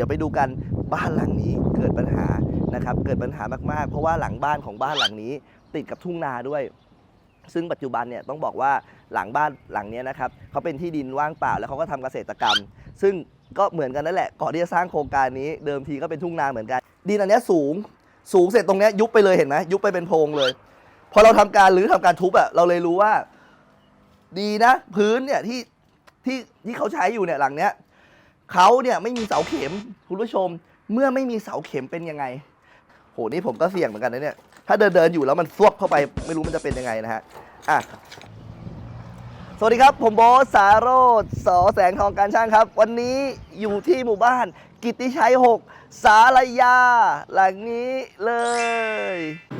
ดี๋ยวไปดูกันบ้านหลังนี้เกิดปัญหานะครับเกิดปัญหามากๆ เพราะว่าหลังบ้านของบ้านหลังนี้ ติดกับทุ่งนาด้วย ซึ่งปัจจุบันเนี่ยต้องบอกว่าหลังบ้านหลังเนี้ยนะครับเขาเป็นที่ดินว่างเปล่าแล้วเขาก็ทำเกษตรกรรม ซึ่งก็เหมือนกันนั่นแหละก่อนที่จะสร้างโครงการนี้เดิมทีก็เป็นทุ่งนาเหมือนกัน ดินอันเนี้ยสูงสูงเสร็จตรงเนี้ยยุบไปเลยเห็นไหมยุบไปเป็นโพรงเลยพอเราทำการหรือทำการทุบอะเราเลยรู้ว่า ดีนะ พื้นเนี่ยที่ที่ที่เขาใช้อยู่เนี่ยหลังเนี้ย เขาเนี่ยไม่มีเสาเข็มคุณผู้ชม เมื่อไม่มีเสาเข็มเป็นยังไง โหนี่ผมก็เสี่ยงเหมือนกันนะเนี่ย ถ้าเดินเดินอยู่แล้วมันซวบเข้าไปไม่รู้มันจะเป็นยังไงนะฮะอะสวัสดีครับ ผมโบทสาโรดสอแสงทองการช่างครับ วันนี้อยู่ที่หมู่บ้าน กิตติชัย 6 สารยา หลังนี้เลย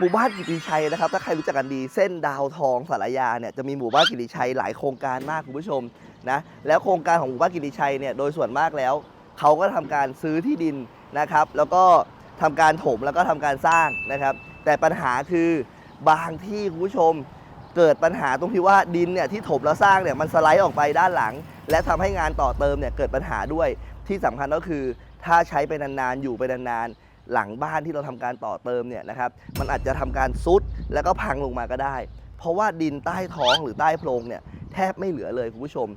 หมู่บ้านกิติชัยนะครับถ้าใครรู้จักกันดีเส้นดาวทองสารยาเนี่ยจะมีหมู่บ้านกิติชัยหลายโครงการมากคุณผู้ชมนะแล้วโครงการของหมู่บ้านกิติชัยเนี่ยโดยส่วนมากแล้ว เขาก็ทำการซื้อที่ดินนะครับ แล้วก็ทำการถมแล้วก็ทำการสร้างนะครับ แต่ปัญหาคือบางที่คุณผู้ชมเกิดปัญหาตรงที่ว่าดินเนี่ยที่ถมแล้วสร้างเนี่ยมันสไลด์ออกไปด้านหลัง และทำให้งานต่อเติมเนี่ยเกิดปัญหาด้วยที่สำคัญก็คือถ้าใช้ไปนานๆอยู่ไปนานๆ หลังบ้านที่เราทำการต่อเติมเนี่ยนะครับมันอาจจะทำการซุดแล้วก็พังลงมาก็ได้ เพราะว่าดินใต้ท้องหรือใต้โพรงเนี่ยแทบไม่เหลือเลยคุณผู้ชม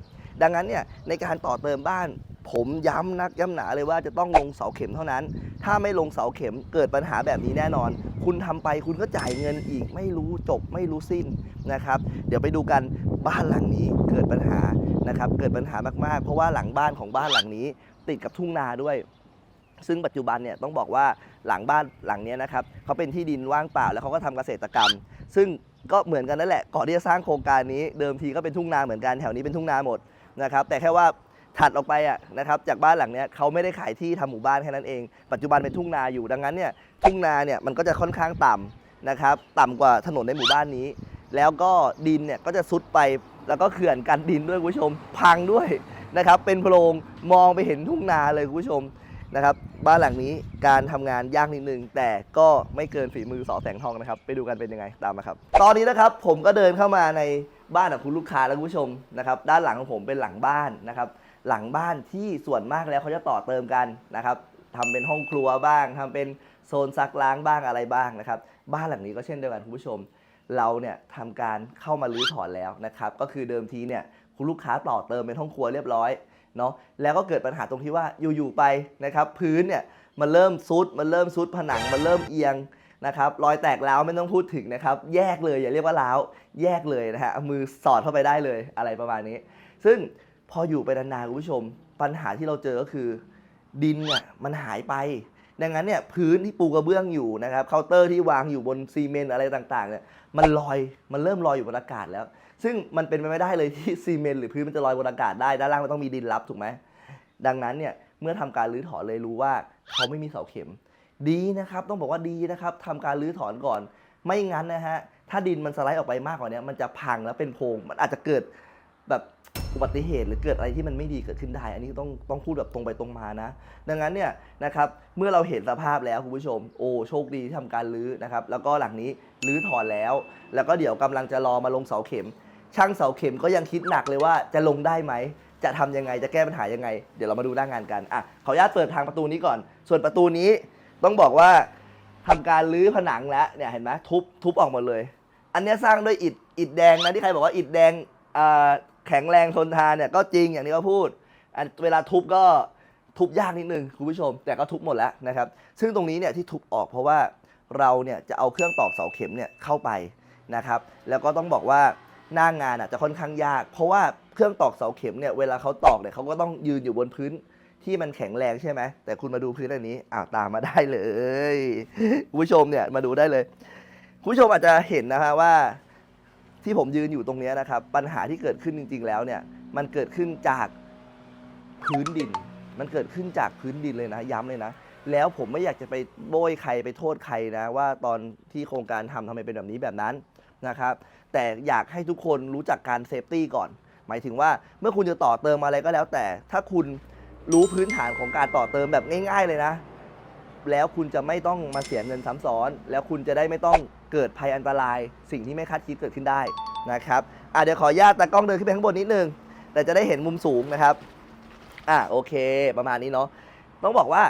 ดังนั้นเนี่ยในการต่อเติมบ้าน ผมย้ำนักย้ำหนาเลยว่าจะต้องลงเสาเข็มเท่านั้น ถ้าไม่ลงเสาเข็มเกิดปัญหาแบบนี้แน่นอน คุณทำไปคุณก็จ่ายเงินอีกไม่รู้จบไม่รู้สิ้นนะครับ เดี๋ยวไปดูกันบ้านหลังนี้เกิดปัญหานะครับ เกิดปัญหามากๆ เพราะว่าหลังบ้านของบ้านหลังนี้ ติดกับทุ่งนาด้วย ซึ่งปัจจุบันเนี่ยต้องบอกว่าหลังบ้านหลังนี้นะครับเขาเป็นที่ดินว่างเปล่าแล้วเขาก็ทำเกษตรกรรม ซึ่งก็เหมือนกันนั่นแหละก่อนที่จะสร้างโครงการนี้เดิมทีก็เป็นทุ่งนาเหมือนกันแถวนี้เป็นทุ่งนาหมดนะครับแต่แค่ว่าถัดออกไปอะนะครับจากบ้านหลังนี้เขาไม่ได้ขายที่ทำหมู่บ้านแค่นั้นเอง ปัจจุบันเป็นทุ่งนาอยู่ดังนั้นเนี่ยทุ่งนาเนี่ยมันก็จะค่อนข้างต่ำนะครับต่ำกว่าถนนในหมู่บ้านนี้ แล้วก็ดินเนี่ยก็จะซุดไปแล้วก็เขื่อนกันดินด้วยคุณผู้ชม พังด้วยนะครับเป็นโพรงมองไปเห็นทุ่งนาเลยคุณผู้ชม นะครับ บ้านหลังนี้การทำงานยากนิดนึง แต่ก็ไม่เกินฝีมือสอแสงทองนะครับ ไปดูกันเป็นยังไงตามมาครับ ตอนนี้นะครับผมก็เดินเข้ามาในบ้านของคุณลูกค้าและคุณผู้ชมนะครับ ด้านหลังของผมเป็นหลังบ้านนะครับ หลังบ้านที่ส่วนมากแล้วเขาจะต่อเติมกันนะครับทำเป็นห้องครัวบ้างทำเป็นโซนซักล้างบ้างอะไรบ้างนะครับ บ้านหลังนี้ก็เช่นเดียวกันคุณผู้ชม เราเนี่ยทำการเข้ามารื้อถอนแล้วนะครับ ก็คือเดิมทีเนี่ยคุณลูกค้าต่อเติมเป็นห้องครัวเรียบร้อย เนาะแล้วก็เกิดปัญหาตรงที่ว่าอยู่ๆไปนะครับพื้นเนี่ยมันเริ่มซุดมันเริ่มซุดผนังมันเริ่มเอียงนะครับรอยแตกร้าวไม่ต้องพูดถึงนะครับ แยกเลยอย่าเรียกว่าร้าวแยกเลยนะฮะเอามือสอดเข้าไปได้เลยอะไรประมาณนี้ ซึ่งพออยู่ไปนานๆคุณผู้ชม ปัญหาที่เราเจอก็คือ ดินเนี่ยมันหายไป ดังนั้นเนี่ยพื้นที่ปูกระเบื้องอยู่นะครับเคาน์เตอร์ที่วางอยู่บนซีเมนต์อะไรต่างๆเนี่ยมันลอยมันเริ่มลอยอยู่บนอากาศแล้ว ซึ่งมันเป็นไปไม่ได้เลยที่ซีเมนต์หรือพื้นมันจะลอยบนอากาศได้ด้านล่างมันต้องมีดินรับถูกไหมดังนั้นเนี่ยเมื่อทำการรื้อถอนเลยรู้ว่าเขาไม่มีเสาเข็ม ดีนะครับ ต้องบอกว่าดีนะครับทำการรื้อถอนก่อน ไม่งั้นนะฮะถ้าดินมันสไลด์ออกไปมากกว่านี้มันจะพังแล้วเป็นโพรงมันอาจจะเกิดแบบอุบัติเหตุหรือเกิดอะไรที่มันไม่ดีเกิดขึ้นได้ อันนี้ต้องต้องพูดแบบตรงไปตรงมานะ ดังนั้นเนี่ยนะครับเมื่อเราเห็นสภาพแล้วคุณผู้ชม โอ้โชคดีที่ทำการรื้อนะครับ แล้วก็หลังนี้รื้อถอนแล้ว แล้วก็เดี๋ยวกำลังจะรอมาลงเสาเข็ม ช่างเสาเข็มก็ยังคิดหนักเลยว่าจะลงได้ไหม จะทำยังไงจะแก้ปัญหายังไง เดี๋ยวเรามาดูหน้างานกันอะขออนุญาตเปิดทางประตูนี้ก่อน ส่วนประตูนี้ต้องบอกว่าทำการรื้อผนังแล้วเนี่ยเห็นไหมทุบทุบออกหมดเลย อันนี้สร้างด้วยอิฐอิฐแดงนะที่ใครบอกว่าอิฐแดงแข็งแรงทนทานเนี่ยก็จริงอย่างที่เขาพูดเวลาทุบก็ทุบยากนิดนึงคุณผู้ชม แต่ก็ทุบหมดแล้วนะครับ ซึ่งตรงนี้เนี่ยที่ทุบออกเพราะว่าเราเนี่ยจะเอาเครื่องตอกเสาเข็มเนี่ยเข้าไปนะครับ แล้วก็ต้องบอกว่า หน้างงานอะจะค่อนข้างยาก เพราะว่าเครื่องตอกเสาเข็มเนี่ยเวลาเขาตอกเนี่ยเขาก็ต้องยืนอยู่บนพื้นที่มันแข็งแรงใช่ไหม แต่คุณมาดูพื้นอันนี้อ้าวตามมาได้เลยคุณผู้ชมเนี่ยมาดูได้เลยคุณผู้ชมอาจจะเห็นนะฮะว่า ที่ผมยืนอยู่ตรงนี้นะครับ ปัญหาที่เกิดขึ้นจริง ๆ แล้วเนี่ย มันเกิดขึ้นจากพื้นดิน มันเกิดขึ้นจากพื้นดินเลยนะ ย้ำเลยนะ แล้วผมไม่อยากจะไปโบยใครไปโทษใครนะ ว่าตอนที่โครงการทำทำไมเป็นแบบนี้แบบนั้นนะครับ แต่อยากให้ทุกคนรู้จักการเซฟตี้ก่อน หมายถึงว่าเมื่อคุณจะต่อเติมอะไรก็แล้ว แต่ถ้าคุณรู้พื้นฐานของการต่อเติมแบบง่าย ๆ เลยนะ แล้วคุณจะไม่ต้องมาเสียเงินซ้ำซ้อน แล้วคุณจะได้ไม่ต้องเกิดภัยอันตราย สิ่งที่ไม่คาดคิดเกิดขึ้นได้นะครับอะเดี๋ยวขออนุญาตตากล้องเดินขึ้นไปข้างบนนิดนึง แต่จะได้เห็นมุมสูงนะครับอะโอเค ประมาณนี้เนาะต้องบอกว่า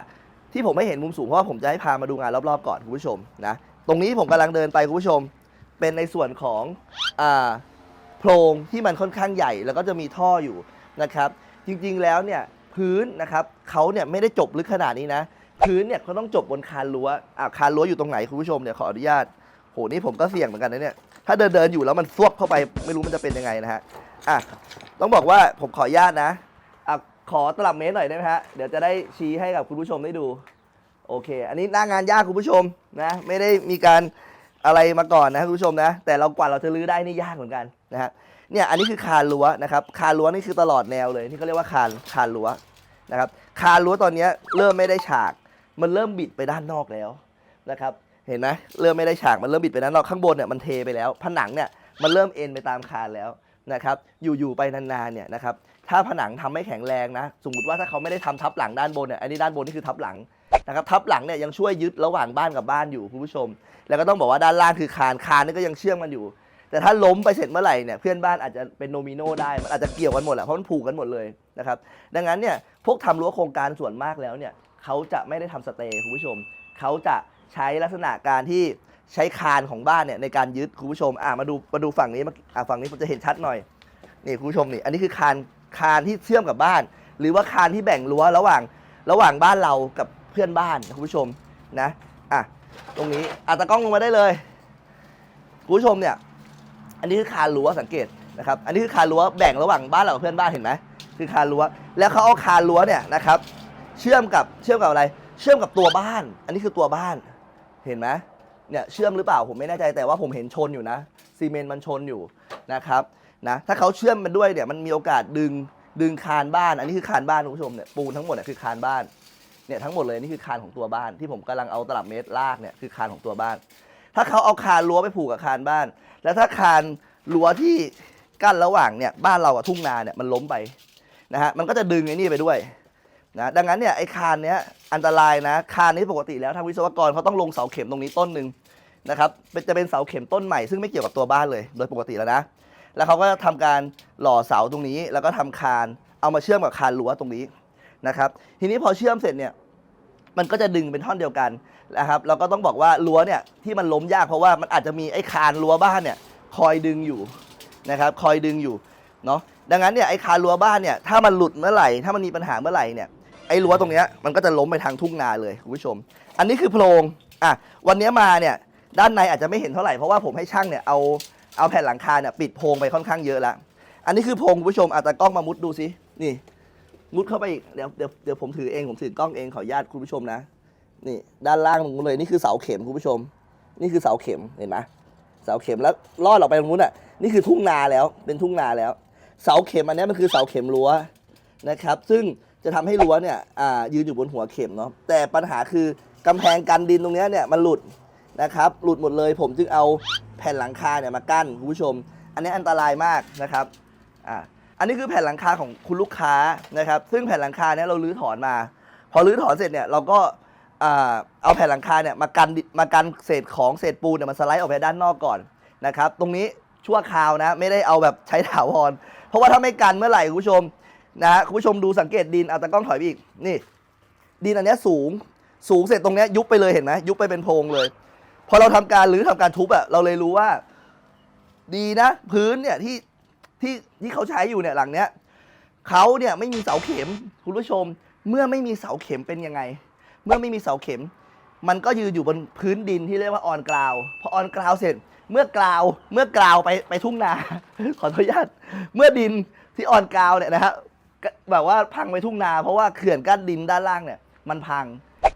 ที่ผมไม่เห็นมุมสูงเพราะว่าผมจะให้พามาดูงานรอบๆก่อนคุณผู้ชมนะตรงนี้ผมกำลังเดินไปคุณผู้ชม เป็นในส่วนของอ่าโพรงที่มันค่อนข้างใหญ่ แล้วก็จะมีท่ออยู่นะครับ จริงๆแล้วเนี่ยพื้นนะครับเขาเนี่ยไม่ได้จบลึกขนาดนี้นะ พื้นเนี่ยเขาต้องจบบนคานรั้วอ่าคานรั้วอยู่ตรงไหนคุณผู้ชมเนี่ยขออนุญาตโหนี่ผมก็เสี่ยงเหมือนกันนะเนี่ยถ้าเดินเดินๆอยู่แล้วมันซวบเข้าไปไม่รู้มันจะเป็นยังไงนะฮะอะต้องบอกว่าผมขออนุญาตนะอะขอตลับเมตรหน่อยได้ไหมฮะเดี๋ยวจะได้ชี้ให้กับคุณผู้ชมได้ดู โอเค อันนี้หน้างานยากคุณผู้ชมนะ ไม่ได้มีการ อะไรมาก่อนนะคุณผู้ชมนะ แต่เรากว่าเราจะรื้อได้นี่ยากเหมือนกันนะฮะเนี่ยอันนี้คือคานรั้วนะครับคานรั้วนี่คือตลอดแนวเลยนี่เขาเรียกว่าคานคานรั้วนะครับคานรั้วตอนนี้เริ่มไม่ได้ฉาก มันเริ่มบิดไปด้านนอกแล้วนะครับเห็นไหมเริ่มไม่ได้ฉากมันเริ่มบิดไปด้านนอกข้างบนเนี่ยมันเทไปแล้ว ผนังเนี่ยมันเริ่มเอ็นไปตามคานแล้วนะครับอยู่ๆไปนานๆเนี่ยนะครับถ้าผนังทำไม่แข็งแรงนะ สมมติว่าถ้าเขาไม่ได้ทำทับหลังด้านบนเนี่ยอันนี้ด้านบนนี่คือทับหลัง นะครับทับหลังเนี่ยยังช่วยยึดระหว่างบ้านกับบ้านอยู่คุณผู้ชม แล้วก็ต้องบอกว่าด้านล่างคือคานคานนี่ก็ยังเชื่อมกันอยู่ แต่ถ้าล้มไปเสร็จเมื่อไหร่เนี่ยเพื่อนบ้านอาจจะเป็นโนมิโนได้มันอาจจะเกี่ยวกันหมดแหละเพราะมันผูกกันหมดเลยนะครับดังนั้นเนี่ยพวกทำรั้วโครงการส่วนมากแล้วเนี่ยเขาจะไม่ได้ทำสเตย์คุณผู้ชมเขาจะใช้ลักษณะการที่ใช้คานของบ้านเนี่ยในการยึดคุณผู้ชมอะมาดูมาดูฝั่งนี้มาอะฝั่งนี้ผมจะเห็นชัดหน่อยนี่คุณผู้ชมนี่อันนี้คือคานคานที่เชื่อมกับบ้าน หรือว่าคานที่แบ่งรั้วระหว่างระหว่างบ้านเรากับ เพื่อนบ้านคุณผู้ชมนะอะตรงนี้อะตะกล้องลงมาได้เลยคุณผู้ชมเนี่ยอันนี้คือคานรั้วสังเกตนะครับอันนี้คือคานรั้วแบ่งระหว่างบ้านเรากับเพื่อนบ้านเห็นไหมคือคานรั้วแล้วเขาเอาคานรั้วเนี่ยนะครับเชื่อมกับเชื่อมกับอะไร เชื่อมกับตัวบ้าน อันนี้คือตัวบ้านเห็นไหมเนี่ยเชื่อมหรือเปล่าผมไม่แน่ใจแต่ว่าผมเห็นชนอยู่นะซีเมนต์มันชนอยู่นะครับนะถ้าเขาเชื่อมมันด้วยเนี่ยมันมีโอกาสดึงดึงคานบ้าน อันนี้คือคานบ้านคุณผู้ชมเนี่ยปูนทั้งหมดเนี่ยคือคานบ้าน เนี่ยทั้งหมดเลยนี่คือคานของตัวบ้านที่ผมกำลังเอาตลับเมตรลากเนี่ยคือคานของตัวบ้าน ถ้าเขาเอาคานรั้วไปผูกกับคานบ้าน แล้วถ้าคานรั้วที่กั้นระหว่างเนี่ยบ้านเรากับทุ่งนาเนี่ยมันล้มไปนะฮะมันก็จะดึงไอ้นี่ไปด้วยนะดังนั้นเนี่ยไอ้คานเนี้ยอันตรายนะคานนี้ปกติแล้วทางวิศวกรเขาต้องลงเสาเข็มตรงนี้ต้นหนึ่งนะครับจะเป็นเสาเข็มต้นใหม่ซึ่งไม่เกี่ยวกับตัวบ้านเลยโดยปกติแล้วนะแล้วเขาก็ทำการหล่อเสาตรงนี้แล้วก็ทำคานเอามาเชื่อมกับคานรั้วตรงนี้นะครับทีนี้พอเชื่อมเสร็จเนี่ย มันก็จะดึงเป็นท่อนเดียวกันนะครับเราก็ต้องบอกว่ารั้วเนี่ยที่มันล้มยากเพราะว่ามันอาจจะมีไอ้คานรั้วบ้านเนี่ยคอยดึงอยู่นะครับคอยดึงอยู่เนาะดังนั้นเนี่ยไอ้คานรั้วบ้านเนี่ยถ้ามันหลุดเมื่อไหร่ถ้ามันมีปัญหาเมื่อไหร่เนี่ยไอ้รั้วตรงเนี้ยมันก็จะล้มไปทางทุ่งนาเลยคุณผู้ชม อันนี้คือโพรงอะวันนี้มาเนี่ยด้านในอาจจะไม่เห็นเท่าไหร่เพราะว่าผมให้ช่างเนี่ยเอาเอาแผ่นหลังคาเนี่ยปิดโพรงไปค่อนข้างเยอะแล้วอันนี้คือโพรงคุณผู้ชมอาจจะกล้องมามุดดูสินี่ มุดเข้าไปอีกเดี๋ยวเดี๋ยวเดี๋ยวผมถือเองผมถือกล้องเองขออนุญาตคุณผู้ชมนะ นี่ด้านล่างตรงนู้นเลยนี่คือเสาเข็มคุณผู้ชม นี่คือเสาเข็มเห็นไหมเสาเข็มแล้วลอดออกไปตรงนู้นอะนี่คือทุ่งนาแล้วเป็นทุ่งนาแล้ว เสาเข็มอันนี้มันคือเสาเข็มรั้วนะครับ ซึ่งจะทำให้รั้วเนี่ยอ่ายืนอยู่บนหัวเข็มเนาะแต่ปัญหาคือกำแพงกันดินตรงเนี้ยเนี่ยมันหลุดนะครับ หลุดหมดเลย ผมจึงเอาแผ่นหลังคาเนี่ยมากั้นคุณผู้ชม อันนี้อันตรายมากนะครับอ่า อันนี้คือแผ่นหลังคาของคุณลูกค้านะครับ ซึ่งแผ่นหลังคาเนี่ยเราลื้อถอนมา พอรื้อถอนเสร็จเนี่ยเราก็เอาแผ่นหลังคาเนี่ยมากันดิมากันเศษของเศษปูนเนี่ยมันสไลด์ออกไปด้านนอกก่อนนะครับ ตรงนี้ชั่วคราวนะไม่ได้เอาแบบใช้ถาวร เพราะว่าถ้าไม่กันเมื่อไหร่คุณผู้ชมนะคุณผู้ชมดูสังเกตดินเอาตะกล้องถอยไปอีกนี่ ดินอันเนี้ยสูงสูงเสร็จตรงเนี้ยยุบไปเลยเห็นไหมยุบไปเป็นโพรงเลย พอเราทำการรื้อทำการทุบอะเราเลยรู้ว่า ดีนะ พื้นเนี่ยที่ ที่ที่เขาใช้อยู่เนี่ยหลังเนี้ยเขาเนี่ยไม่มีเสาเข็มคุณผู้ชม เมื่อไม่มีเสาเข็มเป็นยังไง เมื่อไม่มีเสาเข็ม มันก็ยืนอยู่บนพื้นดินที่เรียกว่าออนกราวพอออนกราวเสร็จเมื่อกราวเมื่อกราวไปไปทุ่งนา ขออนุญาตเมื่อดินที่ออนกราวเนี่ยนะฮะก็แบบว่าพังไปทุ่งนา เพราะว่าเขื่อนกั้นดินด้านล่างเนี่ยมันพัง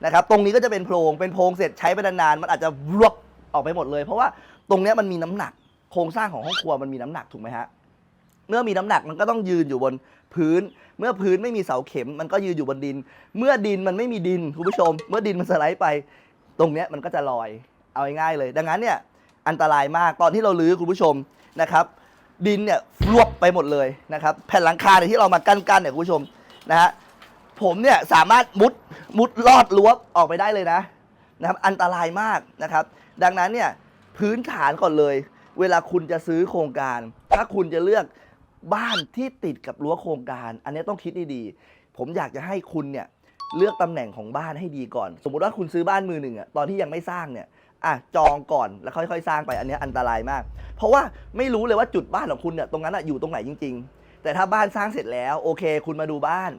นะครับตรงนี้ก็จะเป็นโพรงเป็นโพรงเสร็จใช้ไปนานๆมันอาจจะรวบออกไปหมดเลย เพราะว่าตรงเนี้ยมันมีน้ำหนักโครงสร้างของห้องครัวมันมีน้ำหนักถูกไหมฮะ เมื่อมีน้ำหนักมันก็ต้องยืนอยู่บนพื้น เมื่อพื้นไม่มีเสาเข็ม มันก็ยืนอยู่บนดิน เมื่อดินมันไม่มีดินคุณผู้ชม เมื่อดินมันสไลด์ไป ตรงเนี้ยมันก็จะลอย เอาง่ายๆเลย ดังนั้นเนี่ยอันตรายมากตอนที่เราลื้อคุณผู้ชมนะครับ ดินเนี่ยรวบไปหมดเลยนะครับ แผ่นหลังคาเนี่ยที่เรามากั้นๆเนี่ยคุณผู้ชมนะฮะผมเนี่ยสามารถมุดมุดลอดรั้วออกไปได้เลยนะนะครับอันตรายมากนะครับ ดังนั้นเนี่ยพื้นฐานก่อนเลย เวลาคุณจะซื้อโครงการ ถ้าคุณจะเลือก บ้านที่ติดกับรั้วโครงการ อันนี้ต้องคิดดีๆผมอยากจะให้คุณเนี่ยเลือกตำแหน่งของบ้านให้ดีก่อน สมมุติว่าคุณซื้อบ้านมือหนึ่งอะตอนที่ยังไม่สร้างเนี่ยอะจองก่อนแล้วค่อยๆ สร้างไปอันนี้อันตรายมาก เพราะว่าไม่รู้เลยว่าจุดบ้านของคุณเนี่ยตรงนั้นอะอยู่ตรงไหนจริง ๆ แต่ถ้าบ้านสร้างเสร็จแล้วโอเค คุณมาดูบ้าน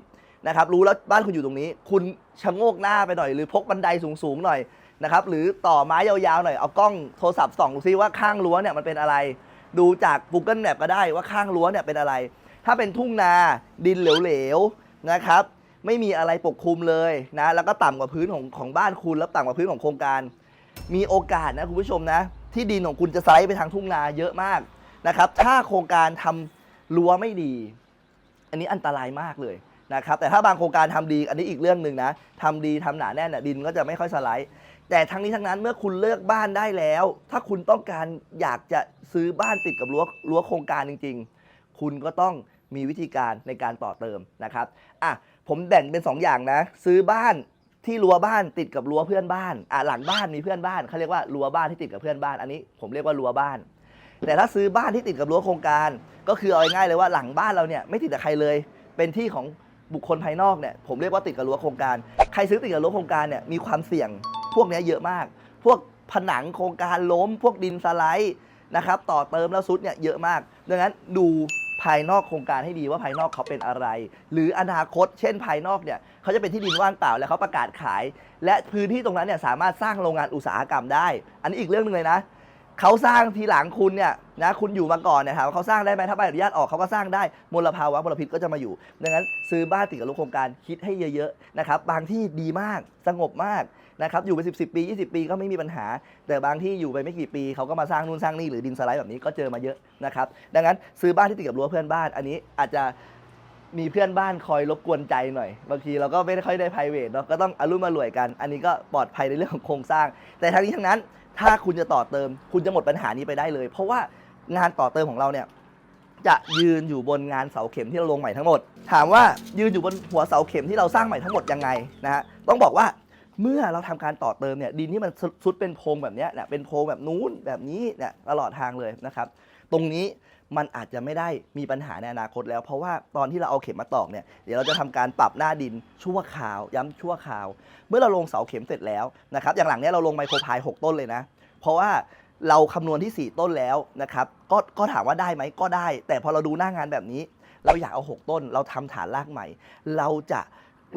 นะครับรู้แล้วบ้านคุณอยู่ตรงนี้ คุณชะโงกหน้าไปหน่อย หรือพกบันไดสูงๆหน่อยนะครับหรือต่อไม้ยาวๆหน่อยเอากล้องโทรศัพท์ส่องดูซิว่าข้างรั้วเนี่ยมันเป็นอะไร ดูจาก Google Map ก็ได้ว่าข้างรั้วเนี่ยเป็นอะไร ถ้าเป็นทุ่งนาดินเหลวๆนะครับ ไม่มีอะไรปกคลุมเลยนะแล้วก็ต่ำกว่าพื้นของของบ้านคุณแล้วต่ำกว่าพื้นของโครงการ มีโอกาสนะคุณผู้ชมนะ ที่ดินของคุณจะไลด์ไปทางทุ่งนาเยอะมากนะครับ ถ้าโครงการทำรั้วไม่ดี อันนี้อันตรายมากเลยนะครับ แต่ถ้าบางโครงการทำดี อันนี้อีกเรื่องหนึ่งนะทำดีทำหนาแน่นน่ดินก็จะไม่ค่อยสไลด์แต่ทั้งนี้ทั้งนั้นเมื่อคุณเลือกบ้านได้แล้ว ถ้าคุณต้องการอยากจะ ซื้อบ้านติดกับรั้วรั้วโครงการจริง ๆ คุณก็ต้องมีวิธีการในการต่อเติมนะครับอะผมแบ่งเป็น 2ออย่างนะ ซื้อบ้านที่รั้วบ้านติดกับรั้วเพื่อนบ้านอะหลังบ้านมีเพื่อนบ้านเขาเรียกว่ารั้วบ้านที่ติดกับเพื่อนบ้าน อันนี้ผมเรียกว่ารั้วบ้าน แต่ถ้าซื้อบ้านที่ติดกับรั้วโครงการ ก็คือเอาง่ายเลยว่าหลังบ้านเราเนี่ยไม่ติดกับใครเลย เป็นที่ของบุคคลภายนอกเนี่ยผมเรียกว่าติดกับรั้วโครงการ ใครซื้อติดกับรั้วโครงการเนี่ยมีความเสี่ยง พวกนี้เยอะมาก พวกผนังโครงการล้ม พวกดินสไลด์ นะครับต่อเติมแล้วซุดเนี่ยเยอะมาก ดังนั้นดูภายนอกโครงการให้ดีว่าภายนอกเขาเป็นอะไร หรืออนาคต เช่นภายนอกเนี่ยเขาจะเป็นที่ดินว่างเปล่าแล้วเขาประกาศขาย และพื้นที่ตรงนั้นเนี่ยสามารถสร้างโรงงานอุตสาหกรรมได้ อันนี้อีกเรื่องหนึงเลยนะ เขาสร้างทีหลังคุณเนี่ยนะคุณอยู่มาก่อนเนี่ยถามว่าเขาสร้างได้ไหมถ้าใบอนุญาตออกเขาก็สร้างได้มลภาวะมลพิษก็จะมาอยู่ ดังนั้นซื้อบ้านติดกับโครงการคิดให้เยอะๆนะครับบางที่ดีมากสงบมากนะครับอยู่ไป 10 10 ปี 20 ปีก็ไม่มีปัญหา แต่บางที่อยู่ไปไม่กี่ปีเขาก็มาสร้างนู่นสร้างนี่หรือดินสไลด์แบบนี้ก็เจอมาเยอะนะครับดังนั้นซื้อบ้านที่ติดกับรั้วเพื่อนบ้าน อันนี้อาจจะมีเพื่อนบ้านคอยรบกวนใจหน่อย บางทีเราก็ไม่ได้ค่อยได้ p r i v a t เนาะก็ต้องอารมมารวยกัน อันนี้ก็ปลอดภัยในเรื่องของโครงสร้าง แต่ทั้งนี้ทั้งนั้น ถ้าคุณจะต่อเติม คุณจะหมดปัญหานี้ไปได้เลย เพราะว่างานต่อเติมของเราเนี่ยจะยืนอยู่บนงานเสาเข็มที่เราลงใหม่ทั้งหมด ถามว่ายืนอยู่บนหัวเสาเข็มที่เราสร้างใหม่ทั้งหมดยังไงนะฮะต้องบอกว่าเมื่อเราทำการต่อเติมเนี่ยดินที่มันซุดเป็นโพรงแบบนี้เนี่ยเป็นโพรงแบบนู้นแบบนี้เนี่ยตลอดทางเลยนะครับ ตรงนี้มันอาจจะไม่ได้มีปัญหาในอนาคตแล้ว เพราะว่าตอนที่เราเอาเข็มมาตอกเนี่ยเดี๋ยวเราจะทำการปรับหน้าดินชั่วคราว ย้ำชั่วคราว เมื่อเราลงเสาเข็มเสร็จแล้วนะครับอย่างหลังเนี้ยเราลงไมโครพาย6ต้นเลยนะ เพราะว่าเราคำนวณที่ 4 ต้นแล้วนะครับก็ก็ถามว่าได้ไหมก็ได้ แต่พอเราดูหน้างานแบบนี้ เราอยากเอา 6 ต้น เราทำฐานรากใหม่ เราจะ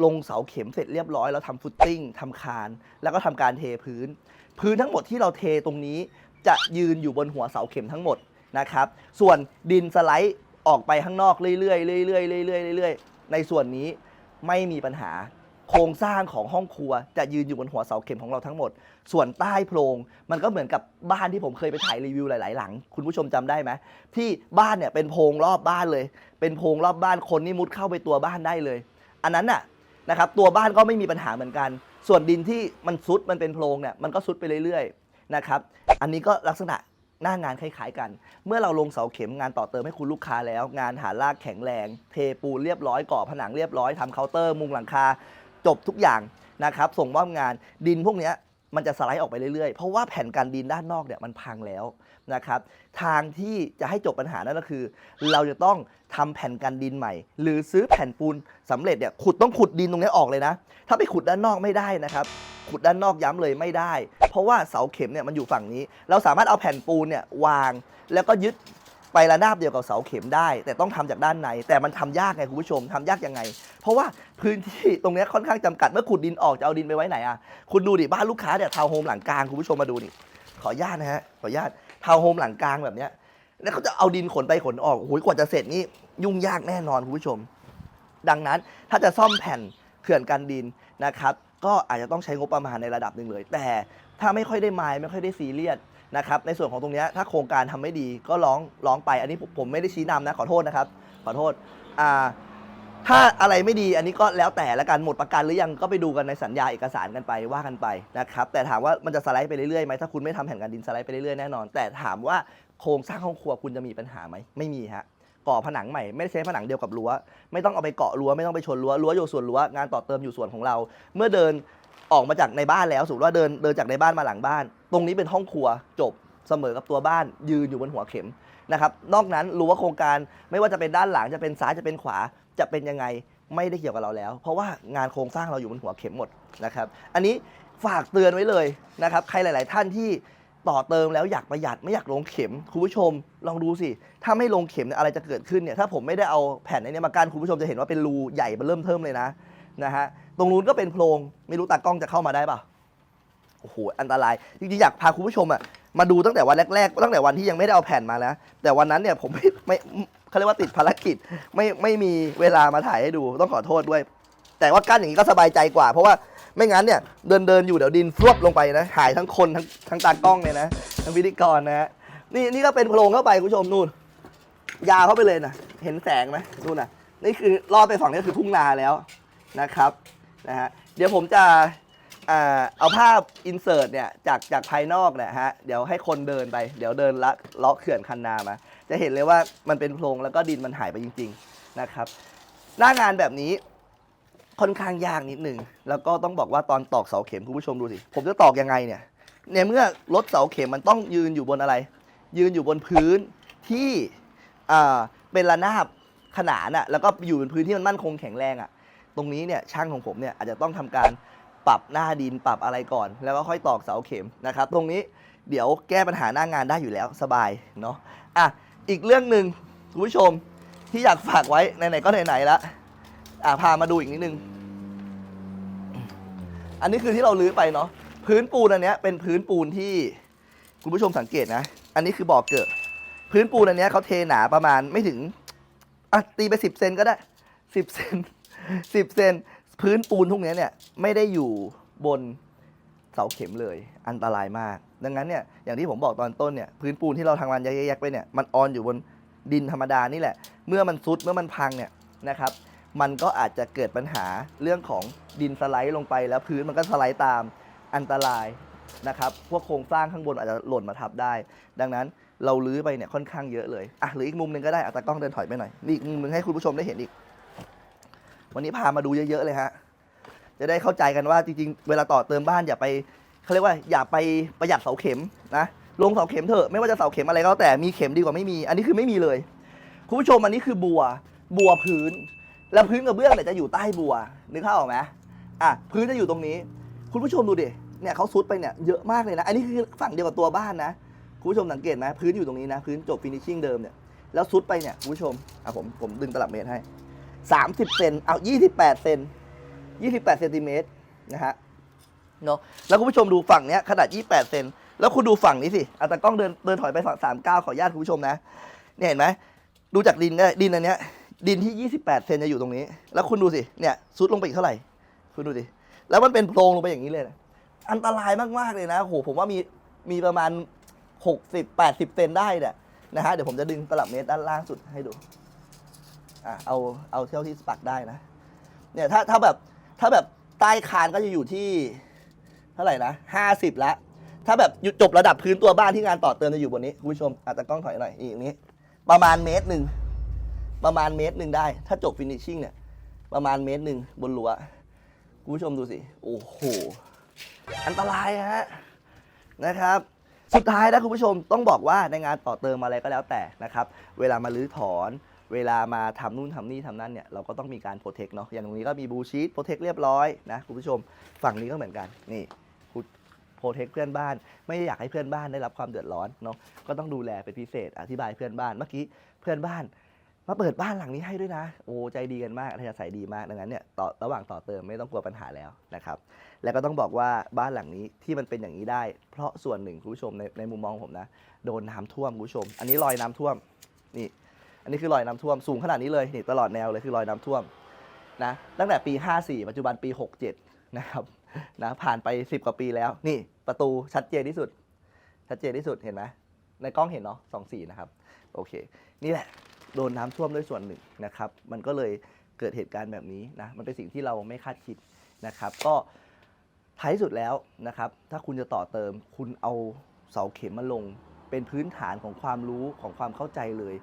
ลงเสาเข็มเสร็จเรียบร้อยเราทำฟุตติ้งทำคาน แล้วก็ทำการเทพื้น พื้นทั้งหมดที่เราเทตรงนี้จะยืนอยู่บนหัวเสาเข็มทั้งหมด นะครับ ส่วนดินสไลด์ออกไปข้างนอกเรื่อยๆเรื่อยๆเรื่อยๆเรื่อยๆในส่วนนี้ไม่มีปัญหาโครงสร้างของห้องครัวจะยืนอยู่บนหัวเสาเข็มของเราทั้งหมด ส่วนใต้โพรงมันก็เหมือนกับบ้านที่ผมเคยไปถ่ายรีวิวหลาย ๆ หลัง คุณผู้ชมจำได้ไหมที่บ้านเนี่ยเป็นโพรงรอบบ้านเลย เป็นโพรงรอบบ้านคนนี่มุดเข้าไปตัวบ้านได้เลย อันนั้นน่ะนะครับตัวบ้านก็ไม่มีปัญหาเหมือนกัน ส่วนดินที่มันซุดมันเป็นโพรงเนี่ยมันก็ซุดไปเรื่อย ๆ นะครับ อันนี้ก็ลักษณะ หน้างานคล้ายๆกัน เมื่อเราลงเสาเข็มงานต่อเติมให้คุณลูกค้าแล้ว งานหารากแข็งแรง เทปูนเรียบร้อยก่อผนังเรียบร้อยทำเคาน์เตอร์ มุงหลังคา จบทุกอย่างนะครับ ส่งมอบงานดินพวกเนี้ย มันจะสไลด์ออกไปเรื่อยๆ เพราะว่าแผ่นกันดินด้านนอกเนี่ยมันพังแล้วนะครับ ทางที่จะให้จบปัญหานั่นก็คือ เราจะต้องทำแผ่นกันดินใหม่ หรือซื้อแผ่นปูนสำเร็จเนี่ยขุดต้องขุดดินตรงนี้ออกเลยนะ ถ้าไปขุดด้านนอกไม่ได้นะครับ ขุดด้านนอกย้ำเลยไม่ได้ เพราะว่าเสาเข็มเนี่ยมันอยู่ฝั่งนี้ เราสามารถเอาแผ่นปูนเนี่ยวาง แล้วก็ยึด ไประนาบเดียวกับเสาเข็มได้ แต่ต้องทำจากด้านใน แต่มันทำยากไงคุณผู้ชมทำยากยังไง เพราะว่าพื้นที่ตรงนี้ค่อนข้างจำกัดเมื่อขุดดินออกจะเอาดินไปไว้ไหนอะคุณดูดิบ้านลูกค้าเนี่ยทาวน์โฮมหลังกลางคุณผู้ชมมาดูดิขออนุญาตนะฮะขออนุญาตทาวน์โฮมหลังกลางแบบเนี้ยแล้วเขาจะเอาดินขนไปขนออกโอ้โหกว่าจะเสร็จนี่ยุ่งยากแน่นอนคุณผู้ชม ดังนั้นถ้าจะซ่อมแผ่นเขื่อนกันดินนะครับ ก็อาจจะต้องใช้งบประมาณในระดับหนึ่งเลย แต่ถ้าไม่ค่อยได้ไมล์ไม่ค่อยได้ซีเรียส นะครับในส่วนของตรงนี้ถ้าโครงการทำไม่ดีก็ร้องร้องไป อันนี้ผมไม่ได้ชี้นำนะขอโทษนะครับ ขอโทษอ่าถ้าอะไรไม่ดีอันนี้ก็แล้วแต่ละกันหมดประกันหรือยังก็ไปดูกันในสัญญาเอกสารกันไปว่ากันไปนะครับแต่ถามว่ามันจะสไลด์ไปเรื่อยๆไหมถ้าคุณไม่ทำแผนการดินสไลด์ไปเรื่อยๆแน่นอน แต่ถามว่าโครงสร้างห้องครัวคุณจะมีปัญหาไหมไม่มีฮะก่อผนังใหม่ไม่ได้ใช้ผนังเดียวกับรั้ว ไม่ต้องเอาไปเกาะรั้วไม่ต้องไปชนรั้วรั้วอยู่ส่วนรั้วงานต่อเติมอยู่ส่วนของเรา เมื่อเดิน ออกมาจากในบ้านแล้วสมมติว่าเดินเดินจากในบ้านมาหลังบ้าน ตรงนี้เป็นห้องครัวจบเสมอกับตัวบ้านยืนอยู่บนหัวเข็มนะครับนอกนั้นรู้ว่าโครงการไม่ว่าจะเป็นด้านหลังจะเป็นซ้ายจะเป็นขวาจะเป็นยังไงไม่ได้เกี่ยวกับเราแล้ว เพราะว่างานโครงสร้างเราอยู่บนหัวเข็มหมดนะครับอันนี้ฝากเตือนไว้เลยนะครับใครหลาย ๆ ท่านที่ต่อเติมแล้วอยากประหยัดไม่อยากลงเข็มคุณผู้ชมลองดูสิ ถ้าไม่ลงเข็มเนี่ยอะไรจะเกิดขึ้นเนี่ยถ้าผมไม่ได้เอาแผ่นไอ้เนี้มากั้นคุณผู้ชมจะเห็นว่าเป็นรูใหญ่มาเริ่มเทิมเลยนะนะฮะ รงนู้นก็เป็นโพรงไม่รู้ตากล้องจะเข้ามาได้เปล่าโอ้โหอันตรายจริงๆอยากพาคุณผู้ชมอะมาดูตั้งแต่วันแรกๆตั้งแต่วันที่ยังไม่ได้เอาแผ่นมานะแต่วันนั้นเนี่ยผมไม่ไม่เขาเรียกว่าติดภารกิจไม่ไม่มีเวลามาถ่ายให้ดูต้องขอโทษด้วย แต่ว่ากั้นอย่างนี้ก็สบายใจกว่า เพราะว่าไม่งั้นเนี่ยเดินเดินอยู่เดี๋ยวดินฟลวบลงไปนะหายทั้งคนทั้งทั้งตากล้องเลยนะทั้งพิธีกรนะฮะนี่นี่ก็เป็นโพรงเข้าไปคุณผู้ชมนู่น ยาเข้าไปเลยนะเห็นแสงไหมนู่นนะนี่คือลอดไปฝั่งนี้คือทุ่งนาแล้วนะครับ นะฮะเดี๋ยวผมจะเอาภาพอินเสิร์ตเนี่ยจากจากภายนอกเนี่ยฮะเดี๋ยวให้คนเดินไป เดี๋ยวเดินละเลาะเขื่อนคันนามา จะเห็นเลยว่ามันเป็นโพรงแล้วก็ดินมันหายไปจริง ๆนะครับ หน้างานแบบนี้ค่อนข้างยากนิดหนึ่งแล้วก็ต้องบอกว่าตอนตอกเสาเข็มคุณผู้ชมดูสิ ผมจะตอกยังไงเนี่ยในเมื่อรถเสาเข็มมันต้องยืนอยู่บนอะไร ยืนอยู่บนพื้นที่เป็นระนาบขนานอะแล้วก็อยู่บนพื้นที่มันมั่นคงแข็งแรงอะ ตรงนี้เนี่ยช่างของผมเนี่ยอาจจะต้องทำการปรับหน้าดินปรับอะไรก่อน แล้วก็ค่อยตอกเสาเข็มนะครับ ตรงนี้เดี๋ยวแก้ปัญหาหน้างานได้อยู่แล้วสบายเนาะอะอีกเรื่องหนึ่งคุณผู้ชมที่อยากฝากไว้ไหนๆก็ไหนๆละอะพามาดูอีกนิดนึง อันนี้คือที่เราลื้อไปเนาะพื้นปูนอันเนี้ยเป็นพื้นปูนที่คุณผู้ชมสังเกตนะ อันนี้คือบ่อเกิด พื้นปูนอันเนี้ยเขาเทหนาประมาณไม่ถึงอะตีไปสิบเซนก็ได้สิบเซน สิบเซนพื้นปูนทุกเนี้ยเนี่ยไม่ได้อยู่บนเสาเข็มเลย อันตรายมาก ดังนั้นเนี่ยอย่างที่ผมบอกตอนต้นเนี่ยพื้นปูนที่เราทำงานแยกๆไปเนี่ยมันออนอยู่บนดินธรรมดานี่แหละ เมื่อมันซุดเมื่อมันพังเนี่ยนะครับมันก็อาจจะเกิดปัญหาเรื่องของดินสไลด์ลงไป แล้วพื้นมันก็สไลด์ตามอันตรายนะครับพวกโครงสร้างข้างบนอาจจะหล่นมาทับได้ ดังนั้นเราลื้อไปเนี่ยค่อนข้างเยอะเลยอะหรืออีกมุมหนึ่งก็ได้อะตากล้องเดินถอยไปหน่อยนี่อีกมุมหนึ่งให้คุณผู้ชมได้เห็นอีก วันนี้พามาดูเยอะๆเลยฮะ จะได้เข้าใจกันว่าจริงๆ เวลาต่อเติมบ้านอย่าไปเขาเรียกว่าอย่าไปประหยัดเสาเข็มนะลงเสาเข็มเถอะไม่ว่าจะเสาเข็มอะไรก็แล้วแต่มีเข็มดีกว่าไม่มี อันนี้คือไม่มีเลยคุณผู้ชมอันนี้คือบัว บัวพื้น แล้วพื้นกระเบื้องเนี่ยจะอยู่ใต้บัวนึกภาพออกไหมอะพื้นจะอยู่ตรงนี้ คุณผู้ชมดูดิเนี่ยเขาซุดไปเนี่ยเยอะมากเลยนะ อันนี้คือฝั่งเดียวกับตัวบ้านนะคุณผู้ชมสังเกตไหมพื้นอยู่ตรงนี้นะ พื้นจบฟินิชชิ่งเดิมเนี่ยแล้วซุดไปเนี่ยคุณผู้ชมอะผมผมดึงตลับเมตรให้ 30 เซนเอา 28 เซน28เซนติเมตรนะฮะเนาะแล้วคุณผู้ชมดูฝั่งเนี้ยขนาด 28 เซนแล้วคุณดูฝั่งนี้สิอะตากล้องเดินเดินถอยไปฝั่ง39 ขออนุญาตคุณผู้ชมนะเนี่ยเห็นไหมดูจากดินก็ได้ดินอันเนี้ยดินที่ 28 เซนจะอยู่ตรงนี้ แล้วคุณดูสิเนี่ยซุดลงไปอีกเท่าไหร่ คุณดูสิแล้วมันเป็นโพรงลงไปอย่างนี้เลยนะอันตรายมากๆเลยนะโหผมว่ามีมีประมาณ 60 80 เซนได้เนี่ยนะฮะเดี๋ยวผมจะดึงตลับเมตรด้านล่างสุดให้ดู อะเอาเอาเท่าที่สปักได้นะ เนี่ยถ้าถ้าแบบถ้าแบบใต้คานก็จะอยู่ที่ เท่าไหร่นะ50ละถ้าแบบหยุดจบระดับพื้นตัวบ้านที่งานต่อเติมจะอยู่บนนี้คุณผู้ชมอาจจะกล้องถอยหน่อยอีกนี้ ประมาณเมตรหนึ่งประมาณเมตรหนึ่งได้ ถ้าจบฟินิชชิ่งเนี่ย ประมาณเมตรหนึ่งบนรั้วคุณผู้ชมดูสิ โอ้โห อันตรายฮะนะครับ สุดท้ายนะคุณผู้ชมต้องบอกว่าในงานต่อเติมอะไรก็แล้วแต่นะครับ เวลามาลื้อถอน เวลามาทำนู่นทำนี่ทำนั่นเนี่ยเราก็ต้องมีการโปรเทคเนาะอย่างตรงนี้ก็มีบูชีตโปรเทคเรียบร้อยนะคุณผู้ชมฝั่งนี้ก็เหมือนกันนี่โปรเทคเพื่อนบ้าน ไม่อยากให้เพื่อนบ้านได้รับความเดือดร้อนเนาะก็ต้องดูแลเป็นพิเศษอธิบายเพื่อนบ้านเมื่อกี้เพื่อนบ้านมาเปิดบ้านหลังนี้ให้ด้วยนะ โอ้ใจดีกันมากอัธยาศัยดีมากดังนั้นเนี่ยต่อระหว่างต่อเติมไม่ต้องกลัวปัญหาแล้วนะครับ แล้วก็ต้องบอกว่าบ้านหลังนี้ที่มันเป็นอย่างนี้ได้ เพราะส่วนหนึ่งคุณผู้ชมในในมุมมองผมนะ โดนน้ำท่วมคุณผู้ชม อันนี้รอยน้ำท่วมนี่ อันนี้คือรอยน้ำท่วมสูงขนาดนี้เลยนี่ตลอดแนวเลยคือรอยน้ำท่วมนะตั้งแต่ปี 54 ปัจจุบันปี 67 นะครับนะผ่านไป 10 กว่าปีแล้ว นี่ประตูชัดเจนที่สุด ชัดเจนที่สุดเห็นไหมในกล้องเห็นเนาะสองสีนะครับ โอเค นี่แหละโดนน้ำท่วมด้วยส่วนหนึ่งนะครับ มันก็เลยเกิดเหตุการณ์แบบนี้นะ มันเป็นสิ่งที่เราไม่คาดคิดนะครับ ก็ท้ายสุดแล้วนะครับ ถ้าคุณจะต่อเติม คุณเอาเสาเข็มมาลง เป็นพื้นฐานของความรู้ของความเข้าใจเลย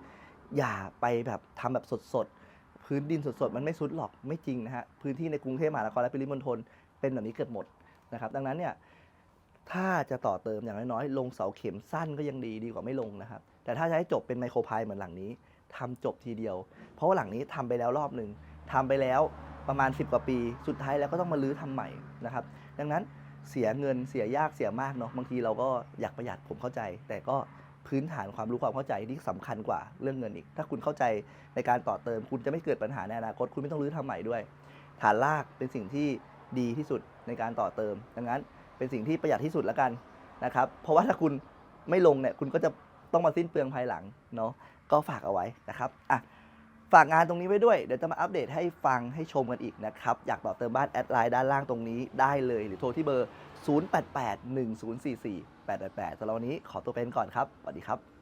อย่าไปแบบทำแบบสดๆ พื้นดินสดๆ มันไม่สุดหรอกไม่จริงนะฮะ พื้นที่ในกรุงเทพมหานครและปริมณฑลเป็นแบบนี้เกิดหมดนะครับ ดังนั้นเนี่ยถ้าจะต่อเติมอย่างน้อยๆ ลงเสาเข็มสั้นก็ยังดีดีกว่าไม่ลงนะครับ แต่ถ้าจะให้จบเป็นไมโครพายเหมือนหลังนี้ทำจบทีเดียว เพราะว่าหลังนี้ทำไปแล้วรอบหนึ่งทำไปแล้วประมาณ 10 กว่าปี สุดท้ายแล้วก็ต้องมาลื้อทำใหม่นะครับ ดังนั้นเสียเงินเสียยากเสียมากเนาะบางทีเราก็อยากประหยัดผมเข้าใจ แต่ก็ พื้นฐานความรู้ความเข้าใจที่สำคัญกว่าเรื่องเงินอีก ถ้าคุณเข้าใจในการต่อเติม คุณจะไม่เกิดปัญหาในอนาคต คุณไม่ต้องรื้อทำใหม่ด้วย ฐานรากเป็นสิ่งที่ดีที่สุดในการต่อเติม ดังนั้นเป็นสิ่งที่ประหยัดที่สุดแล้วกันนะครับ เพราะว่าถ้าคุณไม่ลงเนี่ยคุณก็จะต้องมาสิ้นเปลืองภายหลังเนาะ ก็ฝากเอาไว้นะครับอะฝากงานตรงนี้ไว้ด้วย เดี๋ยวจะมาอัปเดตให้ฟังให้ชมกันอีกนะครับ อยากต่อเติมบ้านแอดไลน์ด้านล่างตรงนี้ได้เลย หรือโทรที่เบอร์ 0881044 8888สำหรับวันนี้ขอตัวเป็นก่อนครับสวัสดีครับ